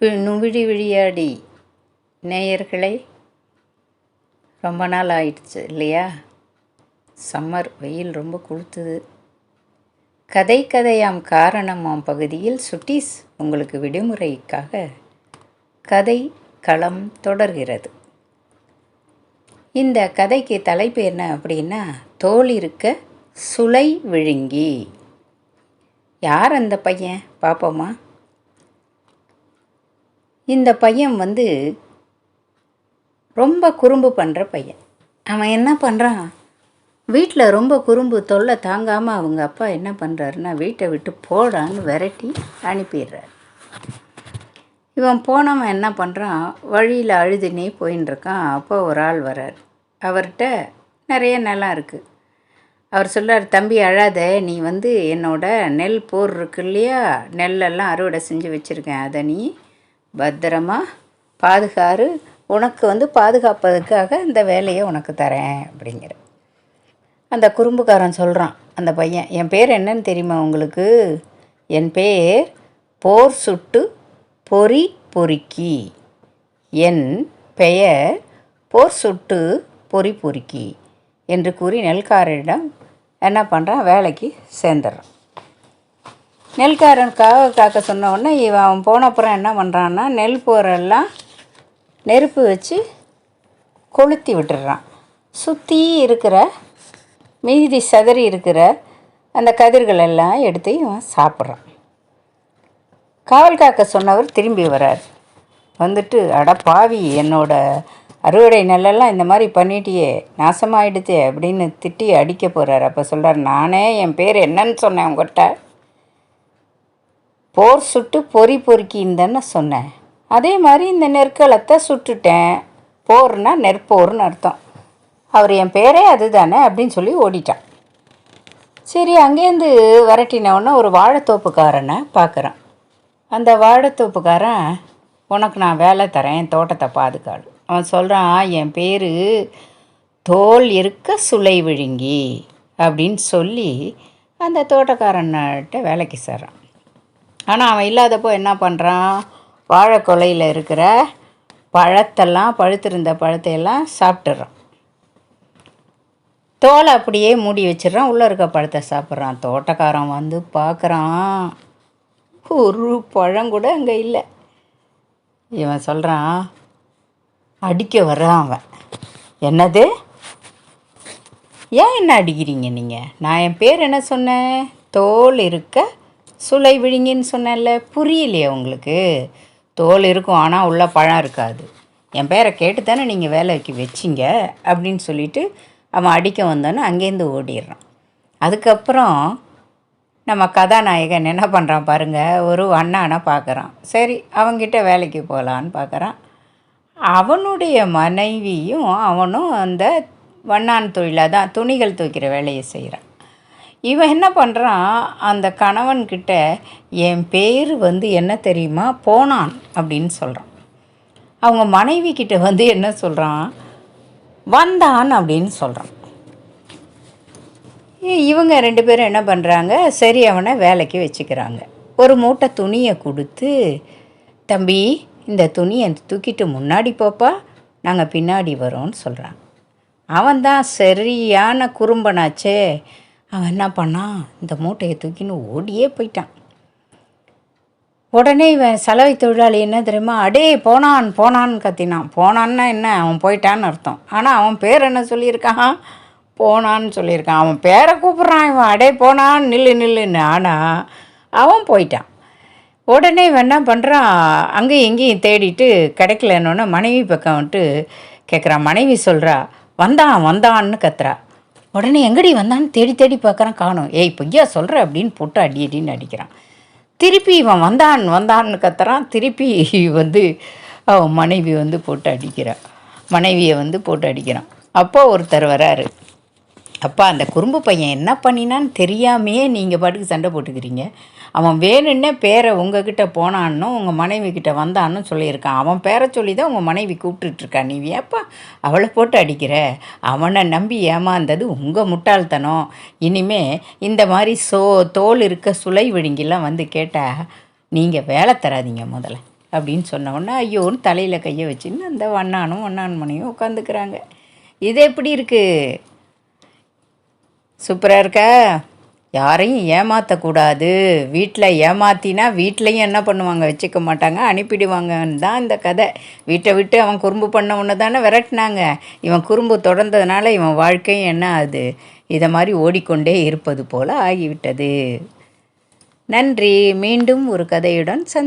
We- நுவிழி விழியாடி நேயர்களே ரொம்ப நாள் ஆயிடுச்சு இல்லையா? சம்மர் வெயில் ரொம்ப கொளுத்துது. கதை கதையாம் காரணமாம் பகுதியில் சுட்டீஸ் உங்களுக்கு விடுமுறைக்காக கதை களம் தொடர்கிறது. இந்த கதைக்கு தலைப்பு என்ன அப்படின்னா தோல் இருக்க சுளை விழுங்கி. யார் அந்த பையன்? பார்ப்போமா இந்த பையன் வந்து ரொம்ப குறும்பு பண்ணுற பையன். அவன் என்ன பண்ணுறான் வீட்டில் ரொம்ப குறும்பு தொல்லை தாங்காமல் அவங்க அப்பா என்ன பண்ணுறாருன்னா வீட்டை விட்டு போடான்னு விரட்டி அனுப்பிடுறாரு. இவன் போனவன் என்ன பண்ணுறான் வழியில் அழுதுனே போயின்னு இருக்கான் அப்போ ஒரு ஆள் வரார் அவர்கிட்ட நிறைய நிலம் இருக்குது அவர் சொல்கிறார் தம்பி அழாத. நீ வந்து என்னோட நெல் போர் இருக்கு இல்லையா? நெல்லெல்லாம் அறுவடை செஞ்சு வச்சுருக்கேன். அதை நீ பத்திரமா பாதுகாரு உனக்கு வந்து பாதுகாப்பதுக்காக இந்த வேலையை உனக்கு தரேன் அப்படிங்கிற. அந்த குறும்புக்காரன் சொல்கிறான் அந்த பையன் என் பேர் என்னன்னு தெரியுமா உங்களுக்கு? என் பேர் போர் சுட்டு பொறி பொறுக்கி. என் பெயர் போர் சுட்டு பொறி பொறுக்கி என்று கூறி நெல்காரரிடம் என்ன பண்ணுறான் வேலைக்கு சேர்ந்துடுறான். நெல்காரன் காவ காக்க சொன்ன உடனே இவன் அவன் போன அப்புறம் என்ன பண்ணுறான்னா நெல் போரெல்லாம் நெருப்பு வச்சு கொளுத்தி விட்டுடுறான் சுற்றி இருக்கிற மீதி சதறி இருக்கிற அந்த கதிர்கள் எல்லாம் எடுத்து இவன் சாப்பிட்றான். காவல் காக்க சொன்னவர் திரும்பி வரார். வந்துட்டு அட பாவி என்னோட அறுவடை நெல்லெல்லாம் இந்த மாதிரி பண்ணிட்டியே நாசமாயிடுதே அப்படின்னு திட்டி அடிக்க போகிறார் அப்போ சொல்கிறார் நானே என் பேர் என்னன்னு சொன்னேன் உங்கள்கிட்ட போர் சுட்டு பொறி பொறுக்கின்னு சொன்னேன். அதே மாதிரி இந்த நெற்களத்தை சுட்டுட்டேன். போர்னா நெற்போர்னு அர்த்தம். அவர் என் பேரே அதுதானே அப்படின்னு சொல்லி ஓடிட்டான். சரி அங்கேருந்து விரட்டின ஒரு வாழைத்தோப்புக்காரனை பார்க்குறான். அந்த வாழைத்தோப்புக்காரன் உனக்கு நான் வேலை தரேன் தோட்டத்தை பாதுகாடு. அவன் சொல்கிறான் என் பேர் தோல் இருக்க சுளை விழுங்கி அப்படின்னு சொல்லி அந்த தோட்டக்காரன்கிட்ட வேலைக்கு சேர்றான். ஆனால் அவன் இல்லாதப்போ என்ன பண்ணுறான் வாழை கொலையில் இருக்கிற பழத்தெல்லாம் பழுத்திருந்த பழத்தையெல்லாம் சாப்பிட்டுறான். தோலை அப்படியே மூடி வச்சிடுறான். உள்ளே இருக்க பழத்தை சாப்பிட்றான். தோட்டக்காரன் வந்து பார்க்குறான். ஒரு பழம் கூட அங்கே இல்லை. இவன் சொல்கிறான் அடிக்க வர்றான் அவன். என்னது? ஏன் என்ன அடிக்கிறீங்க நீங்கள் நான் என் பேர் என்ன சொன்னேன்? தோல் இருக்க சுளை விழுங்கின்னு சொன்னேன்ல புரியலையே உங்களுக்கு? தோல் இருக்கும் ஆனால் உள்ள பழம் இருக்காது. என் பேரை கேட்டு தானே நீங்கள் வேலைக்கு வச்சிங்க? அப்படின்னு சொல்லிட்டு அவன் அடிக்க வந்தோன்னு அங்கேருந்து ஓடிடுறான். அதுக்கப்புறம் நம்ம கதாநாயகன் என்ன பண்ணுறான் பாருங்கள் ஒரு அண்ணானை பார்க்குறான். சரி அவங்கிட்ட வேலைக்கு போகலான்னு பார்க்குறான். அவனுடைய மனைவியும் அவனும் அந்த வண்ணான் தொழிலாக தான் துணிகள் துவைக்கிற வேலையை செய்கிறான் இவன் என்ன பண்ணுறான் அந்த கணவன்கிட்ட என் பேர் வந்து என்ன தெரியுமா? போனான் அப்படின்னு சொல்கிறான் அவங்க மனைவி கிட்ட வந்து என்ன சொல்கிறான் வந்தான் அப்படின்னு சொல்கிறான் இவங்க ரெண்டு பேரும் என்ன பண்ணுறாங்க சரி அவனை வேலைக்கு வச்சுக்கிறாங்க. ஒரு மூட்டை துணியை கொடுத்து தம்பி இந்த துணியை தூக்கிட்டு முன்னாடி போப்பா நாங்கள் பின்னாடி வரோன்னு சொல்கிறாங்க அவன் தான் சரியான குறும்பனாச்சே. அவன் என்ன பண்ணான் இந்த மூட்டையை தூக்கின்னு ஓடியே போயிட்டான். உடனே இவன் சலவை தொழிலாளி என்ன தெரியுமா அடே போனான் போனான்னு கத்தினான். போனான்னா என்ன அவன் போயிட்டான்னு அர்த்தம். ஆனால் அவன் பேர் என்ன சொல்லியிருக்கான்? போனான்னு சொல்லியிருக்கான். அவன் பேரை கூப்பிட்றான் இவன். அடே போனான் நில்லு நில்லுன்னு. ஆனால் அவன் போயிட்டான். உடனே இவன் என்ன பண்ணுறான் அங்கேயும் எங்கேயும் தேடிட்டு கிடைக்கலன்னொன்னே மனைவி பக்கம் வந்துட்டு கேட்குறான் மனைவி சொல்கிறா வந்தான் வந்தான்னு கத்துறா. உடனே எங்கடி வந்தான்னு தேடி தேடி பார்க்குறான் காணும். ஏய் பொய்யா சொல்கிற அப்படின்னு போட்டு அடி அடின்னு அடிக்கிறான். திருப்பி இவன் வந்தான் வந்தான்னு கத்துறான். திருப்பி வந்து அவன் மனைவி வந்து போட்டு அடிக்கிறான் மனைவியை வந்து போட்டு அடிக்கிறான். அப்போ ஒருத்தர் வராரு. அப்பா அந்த குறும்பு பையன் என்ன பண்ணினான்னு தெரியாமையே நீங்கள் பாட்டுக்கு சண்டை போட்டுக்கிறீங்க. அவன் வேணுன்னே பேரை உங்ககிட்ட போனான்னும் உங்கள் மனைவி கிட்ட வந்தான்னு சொல்லியிருக்கான். அவன் பேரை சொல்லி தான் உங்கள் மனைவி கூப்பிட்டுட்ருக்கா. நீ ஏப்பா அவளை போட்டு அடிக்கிற? அவனை நம்பி ஏமாந்தது உங்கள் முட்டாள்தனம். இனிமே இந்த மாதிரி சோ தோல் இருக்க சுலை விழுங்கிலாம் வந்து கேட்டால் நீங்கள் வேலை தராதீங்க முதல்ல அப்படின்னு சொன்னவொன்னே ஐயோன்னு தலையில் கையை வச்சுன்னு அந்த வண்ணானும் வண்ணான் மனையும் உட்காந்துக்கிறாங்க. இது எப்படி இருக்குது சூப்பராக இருக்கா? யாரையும் ஏமாற்றக்கூடாது வீட்டில் ஏமாத்தினா வீட்லேயும் என்ன பண்ணுவாங்க? வச்சுக்க மாட்டாங்க அனுப்பிடுவாங்கன்னு தான் இந்த கதை. வீட்டை விட்டு அவன் குறும்பு பண்ண ஒன்று தானே விரட்டினாங்க. இவன் குறும்பு தொடர்ந்ததுனால இவன் வாழ்க்கையும் என்ன ஆகுது? இதை மாதிரி ஓடிக்கொண்டே இருப்பது போல் ஆகிவிட்டது. நன்றி. மீண்டும் ஒரு கதையுடன் சந்தி